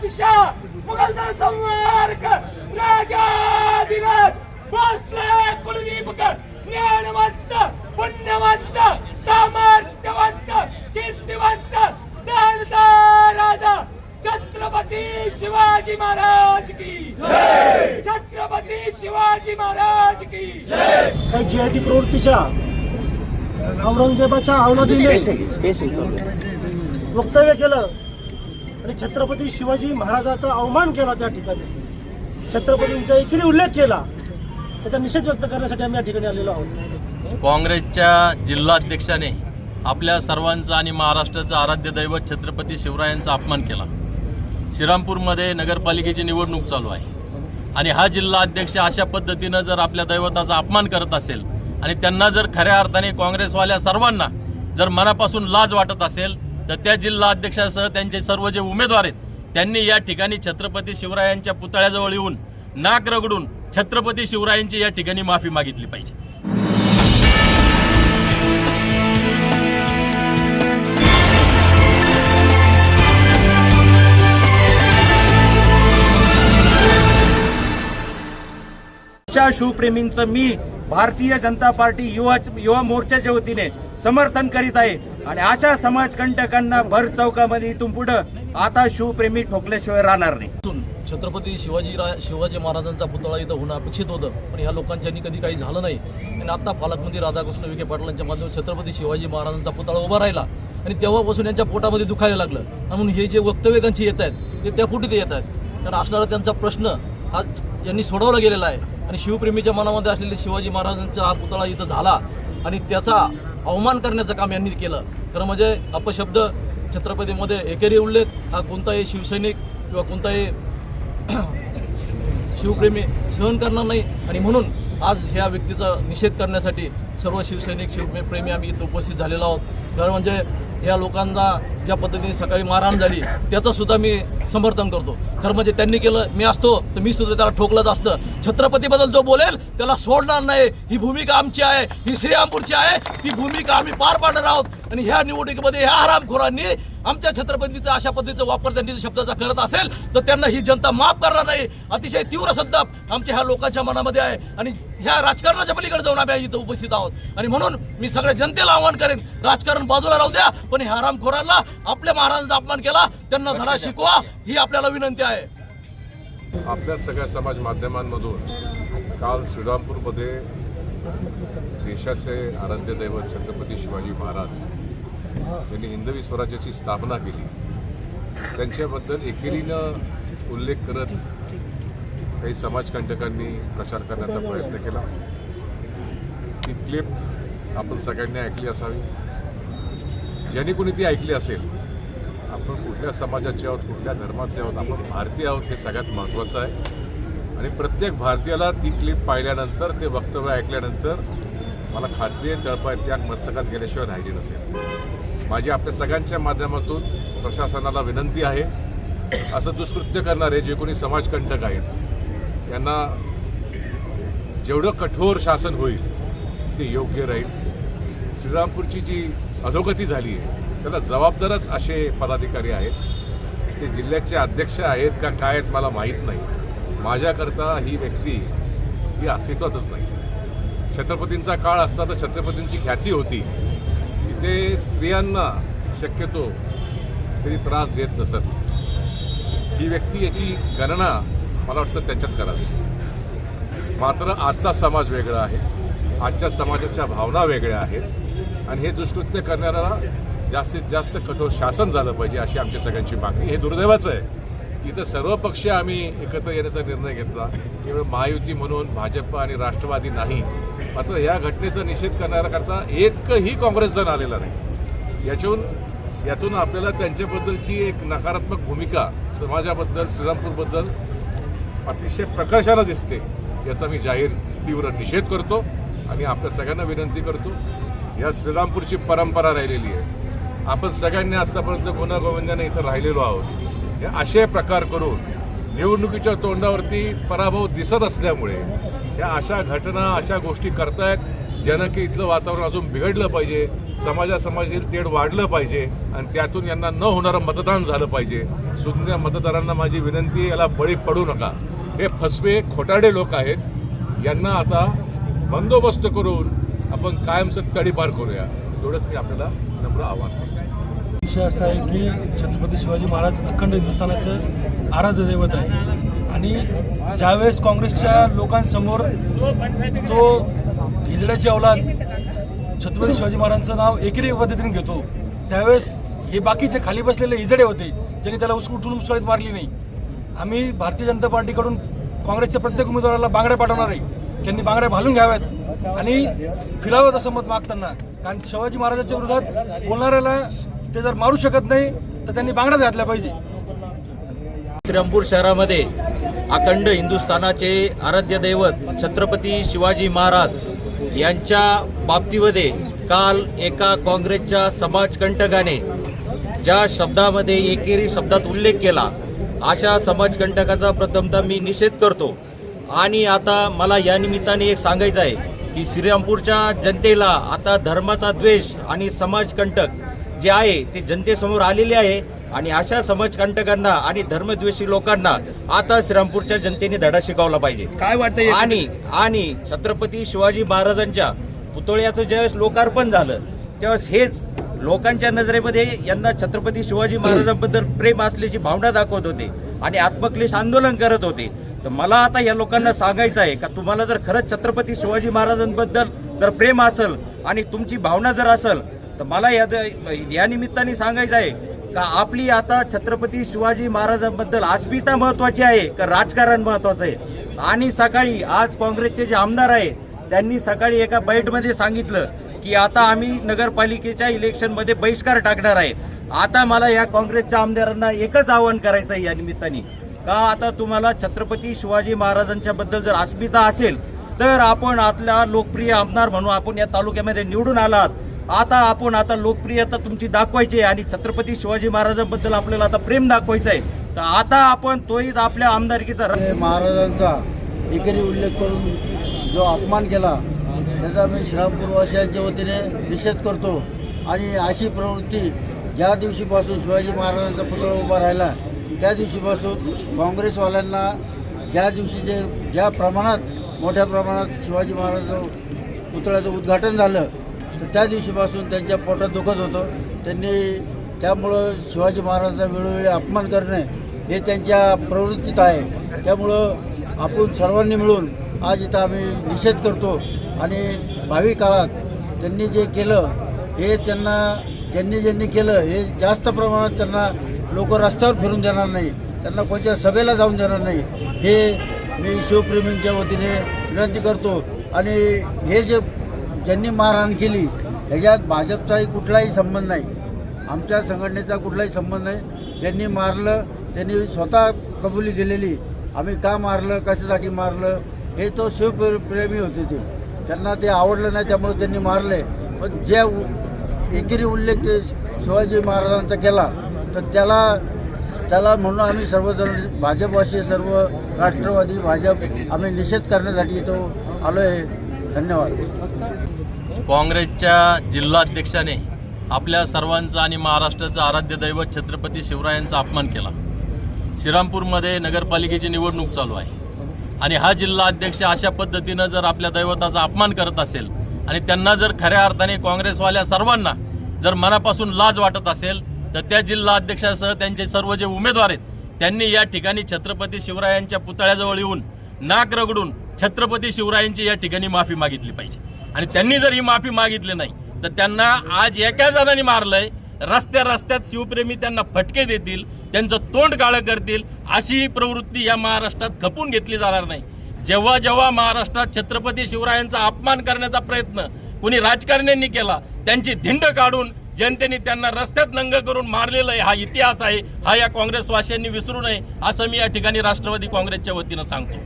बादशाह मुघल संहारक राजाधिराज बसले कुलदीपकर ज्ञानवंत पुण्यवंत सामर्थ्यवंत कीर्तिवंत जाणता राजा छत्रपती शिवाजी महाराज की छत्रपती शिवाजी महाराज की काही जिहादी प्रवृत्तीच्या औरंगजेबाच्या अवलादीने वक्तव्य केलं. आणि छत्रपती शिवाजी महाराजाचा अवमान केला त्या ठिकाणी. छत्रपतींचा एकरी उल्लेख केला त्याचा निषेध व्यक्त करण्यासाठी आम्ही या ठिकाणी आलेलो आहोत. काँग्रेसच्या जिल्हाध्यक्षाने आपल्या सर्वांचा आणि महाराष्ट्राचं आराध्य दैवत छत्रपती शिवरायांचा अपमान केला. श्रीरामपूरमध्ये नगरपालिकेची निवडणूक चालू आहे. आणि हा जिल्हा अध्यक्ष अशा पद्धतीनं जर आपल्या दैवताचा अपमान करत असेल आणि त्यांना जर खऱ्या अर्थाने काँग्रेसवाल्या सर्वांना जर मनापासून लाज वाटत असेल तर त्या जिल्हा अध्यक्षासह त्यांचे सर्व जे उमेदवार आहेत त्यांनी या ठिकाणी छत्रपती शिवरायांच्या पुतळ्याजवळ येऊन नाक रगडून छत्रपती शिवरायांची या ठिकाणी माफी मागितली पाहिजे. शिवप्रेमींचं मी भारतीय जनता पार्टी युवा युवा मोर्चाच्या वतीने समर्थन करीत आहे. आणि अशा समाजकंटकांना भर चौकामध्ये इथून पुढं आता शिवप्रेमी ठोकल्याशिवाय राहणार नाही. छत्रपती शिवाजी रा शिवाजी महाराजांचा पुतळा इथं होणं अपेक्षित होतं. पण ह्या लोकांच्यानी कधी काही झालं नाही. आणि आता पालकमंत्री राधाकृष्ण विखे पाटलांच्या माध्यमातून छत्रपती शिवाजी महाराजांचा पुतळा उभा राहिला. आणि तेव्हापासून यांच्या पोटामध्ये दुखायला लागलं. म्हणून हे जे वक्तव्य त्यांची येत आहेत ते त्या फुटीत येत आहेत. कारण असणारा त्यांचा प्रश्न हा यांनी सोडवला गेलेला आहे. आणि शिवप्रेमीच्या मनामध्ये असलेले शिवाजी महाराजांचा हा पुतळा इथं झाला. आणि त्याचा अवमान करण्याचं काम यांनी केलं. खरं म्हणजे अपशब्द छत्रपतीमध्ये एकेरी उल्लेख हा कोणताही शिवसैनिक किंवा कोणताही शिवप्रेमी सहन करणार नाही. आणि म्हणून आज ह्या व्यक्तीचा निषेध करण्यासाठी सर्व शिवसैनिक शिवप्रेमी आम्ही इथं उपस्थित झालेलो आहोत. खरं म्हणजे या लोकांना ज्या पद्धतीने सकाळी मारहाण झाली त्याचं सुद्धा मी समर्थन करतो. खरं म्हणजे त्यांनी केलं मी असतो तर मी सुद्धा त्याला ठोकलंच असतं. छत्रपतीबद्दल जो बोलेल त्याला सोडणार नाही. ही भूमिका आमची आहे ही श्रीरामपूरची आहे ती भूमिका आम्ही पार पाडणार आहोत. आणि ह्या निवडणुकीमध्ये ह्या हरामखोरांनी आमच्या छत्रपतीचा अशा पद्धतीचा वापर त्यांनी जर शब्दाचा करत असेल तर त्यांना ही जनता माफ करणार नाही. अतिशय तीव्र संताप आमच्या ह्या लोकांच्या मनामध्ये आहे. आणि ह्या राजकारणाच्या पलीकडे जाऊन आम्ही इथं उपस्थित आहोत. आणि म्हणून मी सगळ्या जनतेला आव्हान करेन राजकारण बाजूला राहू द्या पण ह्या हरामखोरांना आपल्या महाराजांचा अपमान केला त्यांना धडा शिकवा ही आपल्याला विनंती आहे. आपल्या सगळ्या समाज माध्यमांमधून काल श्रीरामपूरमध्ये देशाचे आराध्य दैवत छत्रपती शिवाजी महाराज यांनी हिंदवी स्वराज्याची स्थापना केली. त्यांच्याबद्दल एकेरीनं उल्लेख करत काही समाजकंटकांनी प्रचार करण्याचा प्रयत्न केला. ती क्लिप आपण सगळ्यांनी ऐकली असावी. ज्यांनी कोणी ती ऐकली असेल आपण कुठल्या समाजाचे आहोत कुठल्या धर्माचे आहोत आपण भारतीय आहोत हे सगळ्यात महत्त्वाचं आहे. आणि प्रत्येक भारतीयाला ती क्लिप पाहिल्यानंतर ते वक्तव्य ऐकल्यानंतर मला खात्री आहे तळपाय त्याग मस्तकात गेल्याशिवाय राहिली नसेल. माझी आपल्या सगळ्यांच्या माध्यमातून प्रशासनाला विनंती आहे असं दुष्कृत्य करणारे जे कोणी समाजकंटक आहेत त्यांना जेवढं कठोर शासन होईल ते योग्य राहील. श्रीरामपूरची जी अधोगती झाली आहे. त्याला जबाबदारच असे पदाधिकारी आहेत. ते जिल्ह्याचे अध्यक्ष आहेत का काय आहेत मला माहीत नाही. माझ्याकरता ही व्यक्ती ही अस्तित्वातच नाही. छत्रपतींचा काळ असता तर छत्रपतींची ख्याती होती. की ते स्त्रियांना शक्यतो तरी त्रास देत नसत. ही व्यक्ती याची गणना मला वाटतं त्याच्यात करावी. मात्र आजचा समाज वेगळा आहे. आजच्या समाजाच्या भावना वेगळ्या आहेत. आणि हे दुष्कृत्य करणाऱ्याला जास्तीत जास्त कठोर शासन झालं पाहिजे अशी आमची सगळ्यांची मागणी. हे दुर्दैवाचं आहे. की इथं सर्व पक्ष आम्ही एकत्र येण्याचा निर्णय घेतला. केवळ महायुती म्हणून भाजप आणि राष्ट्रवादी नाही. मात्र या घटनेचा निषेध करणाऱ्याकरता एकही काँग्रेस जण आलेला नाही. याच्याहून यातून आपल्याला त्यांच्याबद्दलची एक नकारात्मक भूमिका समाजाबद्दल श्रीरामपूरबद्दल अतिशय प्रकर्षानं दिसते. याचा मी जाहीर तीव्र निषेध करतो आणि आपल्या सगळ्यांना विनंती करतो. या श्रीरामपूरची परंपरा राहिलेली आहे. आपण सगळ्यांनी आत्तापर्यंत गुन्हा इथं राहिलेलो आहोत. हे असे प्रकार करून निवडणुकीच्या तोंडावरती पराभव दिसत असल्यामुळे या अशा घटना अशा गोष्टी करतायत ज्यानं की इथलं वातावरण अजून बिघडलं पाहिजे समाजा समाजातील तेढ वाढलं पाहिजे आणि त्यातून यांना न होणारं मतदान झालं पाहिजे. सुज्ञ मतदारांना माझी विनंती याला बळी पडू नका. हे फसवे खोटाडे लोक आहेत. यांना आता बंदोबस्त करून आपण कायमचं तडीपार करूया. एवढंच मी आपल्याला नम्र आव्हान विषय असा आहे की छत्रपती शिवाजी महाराज अखंड हिंदुस्थानाचं आराध्य दैवत आहे. आणि ज्यावेळेस काँग्रेसच्या लोकांसमोर तो हिजड्याची अवलाद छत्रपती शिवाजी महाराजांचं नाव एकेरी पद्धतीने घेतो त्यावेळेस हे बाकीचे खाली बसलेले हिजडे होते ज्यांनी त्याला उसकुठून उसळीत मारली नाही. आम्ही भारतीय जनता पार्टीकडून काँग्रेसच्या प्रत्येक उमेदवाराला बांगड्या पाठवणार आहे. त्यांनी बांगड्या घालून घ्याव्यात. आणि फिरावं असं मत मागताना. कारण शिवाजी महाराजांच्या विरोधात बोलणाऱ्याला ते जर मारू शकत नाही तर त्यांनी बांगड्याच घातल्या पाहिजे. श्रीरामपूर शहरामध्ये अखंड हिंदुस्थानाचे आराध्य दैवत छत्रपती शिवाजी महाराज यांच्या बाबतीमध्ये काल एका काँग्रेसच्या समाजकंटकाने ज्या शब्दामध्ये एकेरी शब्दात उल्लेख केला अशा समाजकंटकाचा प्रथमतः मी निषेध करतो. आणि आता मला या निमित्ताने एक सांगायचं आहे की श्रीरामपूरच्या जनतेला आता धर्माचा द्वेष आणि समाजकंटक जे आहे ते जनतेसमोर आलेले आहे. आणि अशा समाजकंटकांना आणि धर्मद्वेषी लोकांना आता श्रीरामपूरच्या जनतेने धडा शिकवला पाहिजे. काय वाटतं आणि आणि छत्रपती शिवाजी महाराजांच्या पुतळ्याचं ज्यावेळेस लोकार्पण झालं त्यावेळेस हेच लोकांच्या नजरेमध्ये यांना छत्रपती शिवाजी महाराजांबद्दल प्रेम असल्याची भावना दाखवत होते आणि आत्मक्लेश आंदोलन करत होते. तर मला आता या लोकांना सांगायचं आहे का तुम्हाला जर खरंच छत्रपती शिवाजी महाराजांबद्दल जर प्रेम असेल आणि तुमची भावना जर असेल तर मला या या निमित्ताने सांगायचं आहे का आपली आता छत्रपती शिवाजी महाराजांबद्दल आस्मिता महत्वाची आहे का राजकारण महत्वाचं आहे? आणि सकाळी आज काँग्रेसचे जे आमदार आहे त्यांनी सकाळी एका बैठमध्ये सांगितलं की आता आम्ही नगरपालिकेच्या इलेक्शनमध्ये बहिष्कार टाकणार आहे. आता मला या काँग्रेसच्या आमदारांना एकच आवाहन करायचं आहे या निमित्ताने. का आता तुम्हाला छत्रपती शिवाजी महाराजांच्या बद्दल जर अस्मिता असेल तर आपण आपला लोकप्रिय आमदार म्हणून आपण या तालुक्यामध्ये निवडून आलात. आता आपण आता लोकप्रियता तुमची दाखवायची आहे आणि छत्रपती शिवाजी महाराजांबद्दल आपल्याला आता प्रेम दाखवायचं आहे तर आता आपण तोही आपल्या आमदारकीचा महाराजांचा एकेरी उल्लेख करून जो अपमान केला त्याचा मी श्रामपूरवासियांच्या वतीने निषेध करतो. आणि अशी प्रवृत्ती ज्या दिवशीपासून शिवाजी महाराजांचा पुतळा उभा राहिला त्या दिवशीपासून काँग्रेसवाल्यांना ज्या दिवशी जे ज्या प्रमाणात मोठ्या प्रमाणात शिवाजी महाराज पुतळ्याचं उद्घाटन झालं तर त्या दिवशीपासून त्यांच्या पोटात दुखत होतं. त्यांनी त्यामुळं शिवाजी महाराजांचा वेळोवेळी अपमान करणे हे त्यांच्या प्रवृत्तीत आहे. त्यामुळं आपण सर्वांनी मिळून आज इथं आम्ही निषेध करतो आणि भावी काळात त्यांनी जे केलं हे त्यांना ज्यांनी ज्यांनी केलं हे जास्त प्रमाणात त्यांना लोक रस्त्यावर फिरून देणार नाही. त्यांना कोणत्या सभेला जाऊन देणार नाही. हे मी शिवप्रेमींच्या वतीने विनंती करतो. आणि हे जे ज्यांनी मारहाण केली ह्याच्यात भाजपचाही कुठलाही संबंध नाही. आमच्या संघटनेचा कुठलाही संबंध नाही. ज्यांनी मारलं त्यांनी स्वतः कबुली दिलेली. आम्ही का मारलं कशासाठी मारलं हे तो शिवप्रेमी होते ते. त्यांना ते आवडलं नाही त्यामुळे त्यांनी मारले. पण जे उ- एकेरी उल्लेख ते शिवाजी महाराजांचा केला तर त्याला त्याला म्हणून आम्ही सर्वजण भाजपवासी सर्व राष्ट्रवादी भाजप आम्ही निषेध करण्यासाठी तो आलो आहे धन्यवाद. काँग्रेसच्या जिल्हाध्यक्षाने आपल्या सर्वांचा आणि महाराष्ट्राचं आराध्य दैवत छत्रपती शिवरायांचा अपमान केला. श्रीरामपूरमध्ये नगरपालिकेची निवडणूक चालू आहे. आणि हा जिल्हा अध्यक्ष अशा पद्धतीनं जर आपल्या दैवताचा अपमान करत असेल आणि त्यांना जर खऱ्या अर्थाने काँग्रेसवाल्या सर्वांना जर मनापासून लाज वाटत असेल तर त्या जिल्हा अध्यक्षासह त्यांचे सर्व जे उमेदवार आहेत त्यांनी या ठिकाणी छत्रपती शिवरायांच्या पुतळ्याजवळ येऊन नाक रगडून छत्रपती शिवरायांची या ठिकाणी माफी मागितली पाहिजे. आणि त्यांनी जर ही माफी मागितली नाही तर त्यांना आज एका जणांनी मारलंय रस्त्या रस्त्यात शिवप्रेमी त्यांना फटके देतील त्यांचं तोंड काळं करतील अशी प्रवृत्ती या महाराष्ट्रात खपून घेतली जाणार नाही. जेव्हा जेव्हा महाराष्ट्रात छत्रपती शिवरायांचा अपमान करण्याचा प्रयत्न कुणी राजकारण्यांनी केला त्यांची धिंड काढून जनतेने त्यांना रस्त्यात नंग करून मारलेलं आहे. हा इतिहास आहे. हा या काँग्रेसवासियांनी विसरू नये असं मी या ठिकाणी राष्ट्रवादी काँग्रेसच्या वतीनं सांगतो.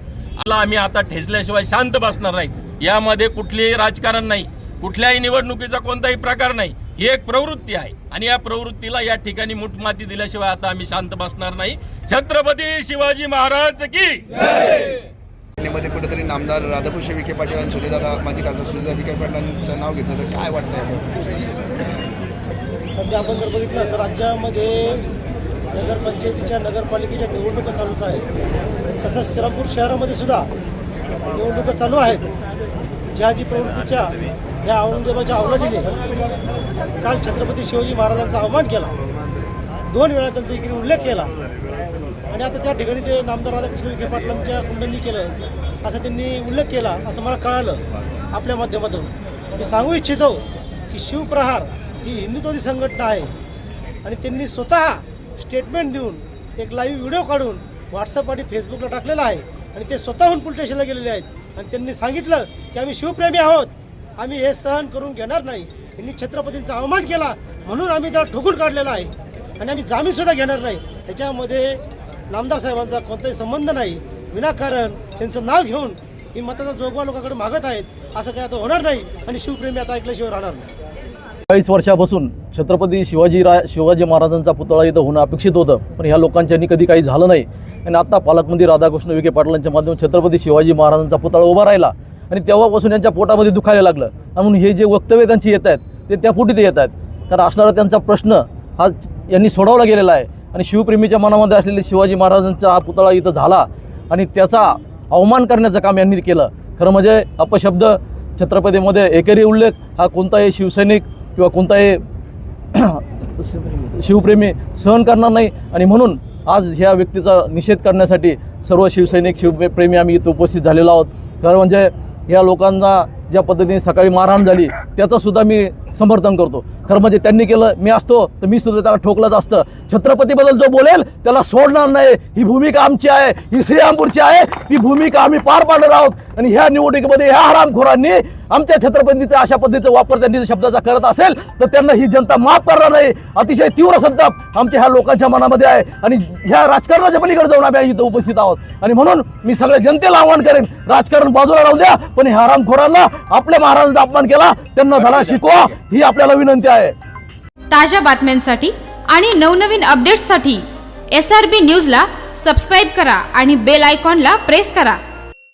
आला आम्ही आता ठेचल्याशिवाय शांत बसणार नाही. यामध्ये कुठलेही राजकारण नाही. कुठल्याही निवडणुकीचा कोणताही प्रकार नाही. ही एक प्रवृत्ती आहे. आणि या प्रवृत्तीला या ठिकाणी मुठमाती दिल्याशिवाय आता आम्ही शांत बसणार नाही. छत्रपती शिवाजी महाराज की मध्ये कुठेतरी नामदार राधाकृष्ण विखे पाटील आणि सुजयदादा माझी खासदार सुजय विखे पाटलांचं नाव घेतलं तर काय वाटतं सध्या आपण जर बघितलं तर राज्यामध्ये नगरपंचायतीच्या नगरपालिकेच्या निवडणुका चालूच आहे तसंच श्रीरामपूर शहरामध्ये सुद्धा निवडणुका चालू आहेत. जाती प्रवृत्तीच्या ह्या औरंगजेबाच्या अवलादीने काल छत्रपती शिवाजी महाराजांचा अवमान केला. दोन वेळा त्यांचा इकडे उल्लेख केला. आणि आता त्या ठिकाणी ते नामदार राधाकृष्ण विखे पाटलांच्या कुंडांनी केलं असं त्यांनी उल्लेख केला असं मला कळालं आपल्या माध्यमातून. मी सांगू इच्छितो की शिवप्रहार ही हिंदुत्वादी संघटना आहे. आणि त्यांनी स्वतः स्टेटमेंट देऊन एक लाईव्ह व्हिडिओ काढून व्हॉट्सअप आणि फेसबुकला टाकलेला आहे. आणि ते स्वतःहून पोलीस स्टेशनला गेलेले आहेत. आणि त्यांनी सांगितलं की आम्ही शिवप्रेमी आहोत. आम्ही हे सहन करून घेणार नाही. यांनी छत्रपतींचा अवमान केला म्हणून आम्ही त्याला ठोकून काढलेला आहे. आणि आम्ही जामीनसुद्धा घेणार नाही. त्याच्यामध्ये नामदार साहेबांचा कोणताही संबंध नाही. विनाकारण त्यांचं नाव घेऊन ही मताचा जोगवा लोकांकडे मागत आहेत. असं काही आता होणार नाही. आणि शिवप्रेमी आता ऐकल्याशिवाय राहणार नाही. चाळीस वर्षापासून छत्रपती शिवाजी रा शिवाजी महाराजांचा पुतळा इथं होणं अपेक्षित होतं. पण ह्या लोकांच्यानी कधी काही झालं नाही. आणि आता पालकमंत्री राधाकृष्ण विखे पाटलांच्या माध्यमातून छत्रपती शिवाजी महाराजांचा पुतळा उभा राहिला. आणि तेव्हापासून यांच्या पोटामध्ये दुखायला लागलं. म्हणून हे जे वक्तव्य त्यांची येत आहेत ते त्या पोटी ते येत आहेत. कारण असणारा त्यांचा प्रश्न हा यांनी सोडवला गेलेला आहे. आणि शिवप्रेमीच्या मनामध्ये असलेले शिवाजी महाराजांचा हा पुतळा इथं झाला. आणि त्याचा अवमान करण्याचं काम यांनी केलं. खरं म्हणजे अपशब्द छत्रपतीमध्ये एकेरी उल्लेख हा कोणताही शिवसैनिक किंवा कोणताही शिवप्रेमी सहन करणार नाही. आणि म्हणून आज ह्या व्यक्तीचा निषेध करण्यासाठी सर्व शिवसैनिक शिवप्रेमी आम्ही इथं उपस्थित झालेलो आहोत. कारण म्हणजे या लोकांना ज्या पद्धतीने सकाळी मारहाण झाली त्याचासुद्धा मी समर्थन करतो. खरं म्हणजे त्यांनी केलं मी असतो तर मी सुद्धा त्याला ठोकलंच असतं. छत्रपतीबद्दल जो बोलेल त्याला सोडणार नाही. ही भूमिका आमची आहे ही श्रीरामपूरची आहे ती भूमिका आम्ही पार पाडणार आहोत. आणि ह्या निवडणुकीमध्ये ह्या हरामखोरांनी आमच्या छत्रपतीचा अशा पद्धतीचा वापर त्यांनी शब्दाचा करत असेल तर त्यांना ही जनता माफ करणार नाही. अतिशय तीव्र संताप आमच्या ह्या लोकांच्या मनामध्ये आहे. आणि ह्या राजकारणाच्या पलीकडे जाऊन आम्ही इथं उपस्थित आहोत. आणि म्हणून मी सगळ्या जनतेला आव्हान करेन राजकारण बाजूला राहू द्या. पण ह्या हरामखोरांना आपल्या महाराजांचा अपमान केला त्यांना धडा शिकवा. ही आपल्याला विनंती आहे. ताज्या बातम्यांसाठी आणि नवनवीन अपडेट्ससाठी एस आर बी न्यूजला सबस्क्राईब करा आणि बेल आयकॉनला प्रेस करा.